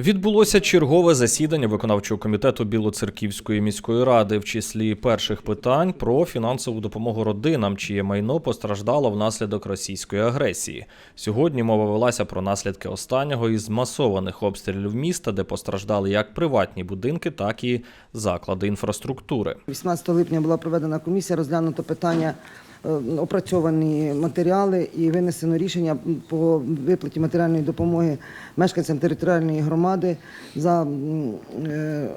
Відбулося чергове засідання виконавчого комітету Білоцерківської міської ради в числі перших питань про фінансову допомогу родинам, чиє майно постраждало внаслідок російської агресії. Сьогодні мова велася про наслідки останнього із масованих обстрілів міста, де постраждали як приватні будинки, так і заклади інфраструктури. 18 липня була проведена комісія, розглянуто питання, опрацьовані матеріали і винесено рішення по виплаті матеріальної допомоги мешканцям територіальної громади за е, е,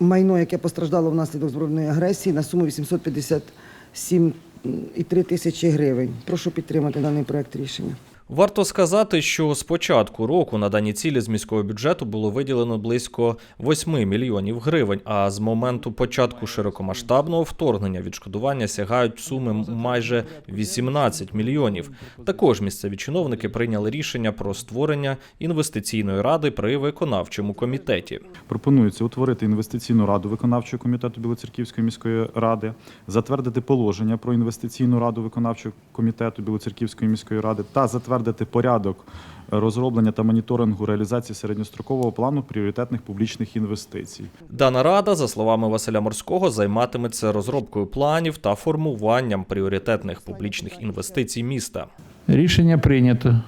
майно, яке постраждало внаслідок збройної агресії на суму 857,3 тисячі гривень. Прошу підтримати даний проект рішення. Варто сказати, що з початку року на дані цілі з міського бюджету було виділено близько 8 мільйонів гривень. А з моменту початку широкомасштабного вторгнення відшкодування сягають суми майже 18 мільйонів. Також місцеві чиновники прийняли рішення про створення інвестиційної ради при виконавчому комітеті. Пропонується утворити інвестиційну раду виконавчого комітету Білоцерківської міської ради, затвердити положення про інвестиційну раду виконавчого комітету Білоцерківської міської ради та затвердити порядок розроблення та моніторингу реалізації середньострокового плану пріоритетних публічних інвестицій. Дана рада, за словами Василя Морського, займатиметься розробкою планів та формуванням пріоритетних публічних інвестицій міста. Рішення прийнято.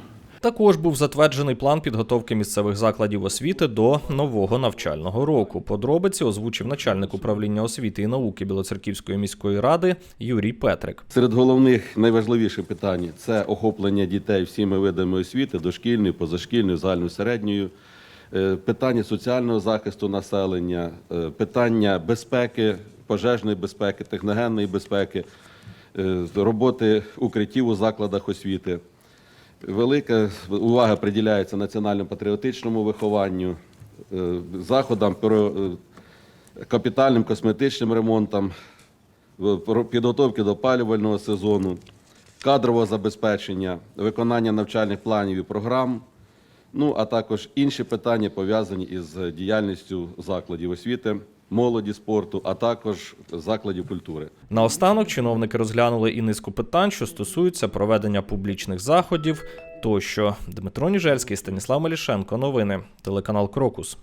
Також був затверджений план підготовки місцевих закладів освіти до нового навчального року. Подробиці озвучив начальник управління освіти і науки Білоцерківської міської ради Юрій Петрик. Серед головних найважливіших питань це охоплення дітей всіми видами освіти, дошкільною, позашкільною, загальною середньою, е, питання соціального захисту населення, е, питання безпеки, пожежної безпеки, техногенної безпеки, е, роботи укриттів у закладах освіти. Велика увага приділяється національно-патріотичному вихованню, е, заходам е, капітальним косметичним ремонтам, підготовки до опалювального сезону, кадрового забезпечення, виконання навчальних планів і програм, ну а також інші питання пов'язані із діяльністю закладів освіти, молоді, спорту, а також закладів культури. Наостанок чиновники розглянули і низку питань, що стосуються проведення публічних заходів тощо. Дмитро Ніжельський, Станіслав Малішенко. Новини. Телеканал Крокус.